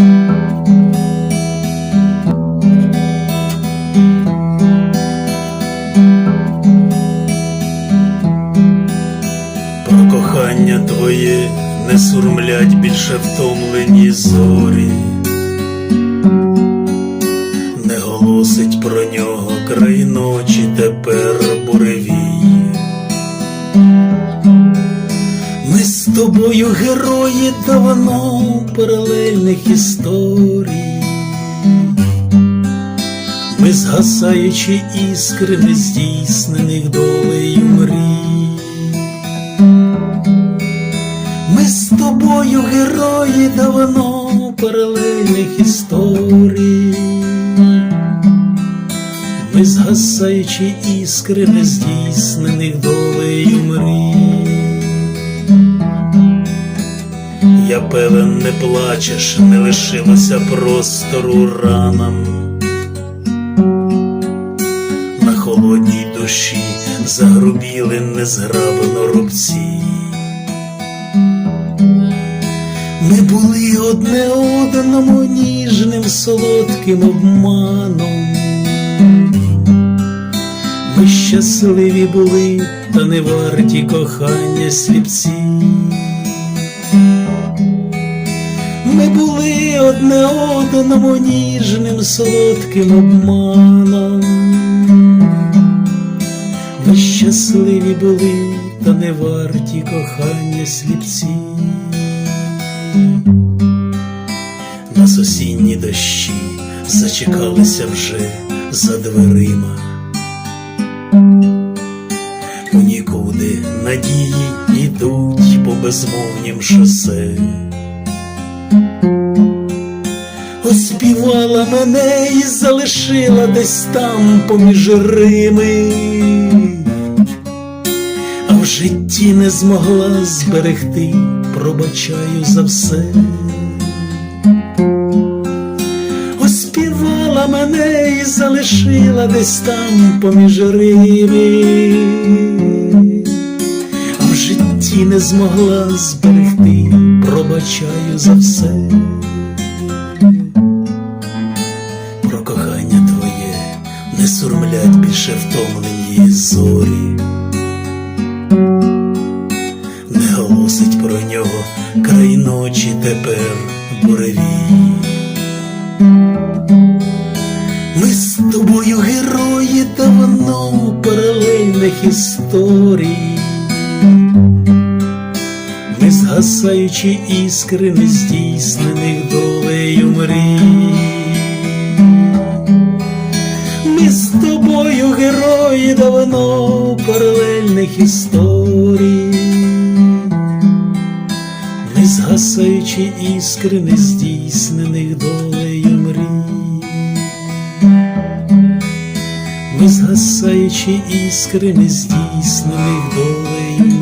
Про кохання твоє не сурмлять більше втомлені зорі, не голосить про нього край ночі. Тобою герої давно паралельних історій. Ми згасаючи іскри нездійснених долею мрій. Ми з тобою герої давно паралельних історій. Ми згасаючи іскри нездійснених долею мрій. Я певен, не плачеш, не лишилося простору ранам. На холодній душі загрубіли незграбно рубці. Ми були одне одному ніжним солодким обманом. Ми щасливі були, та не варті кохання сліпці. Ми були одне одному ніжним солодким обманом. Ми щасливі були, та не варті кохання сліпці. Нас осінні дощі зачекалися вже за дверима. У нікуди надії йдуть по безмовнім шосе. Оспівала мене і залишила десь там поміж Рими, а в житті не змогла зберегти, пробачаю за все. Оспівала мене і залишила десь там поміж Рими, а в житті не змогла зберегти, пробачаю за все. Не сурмлять більше втомлені зорі, не голосить про нього край ночі тепер буревій. Ми з тобою герої давно паралельних історій. Ми згасаючи іскри нездійснених долею мрій. Герої давно паралельних історій. не згасаючи іскри нездійснених долею мрій. не згасаючи іскри нездійснених долею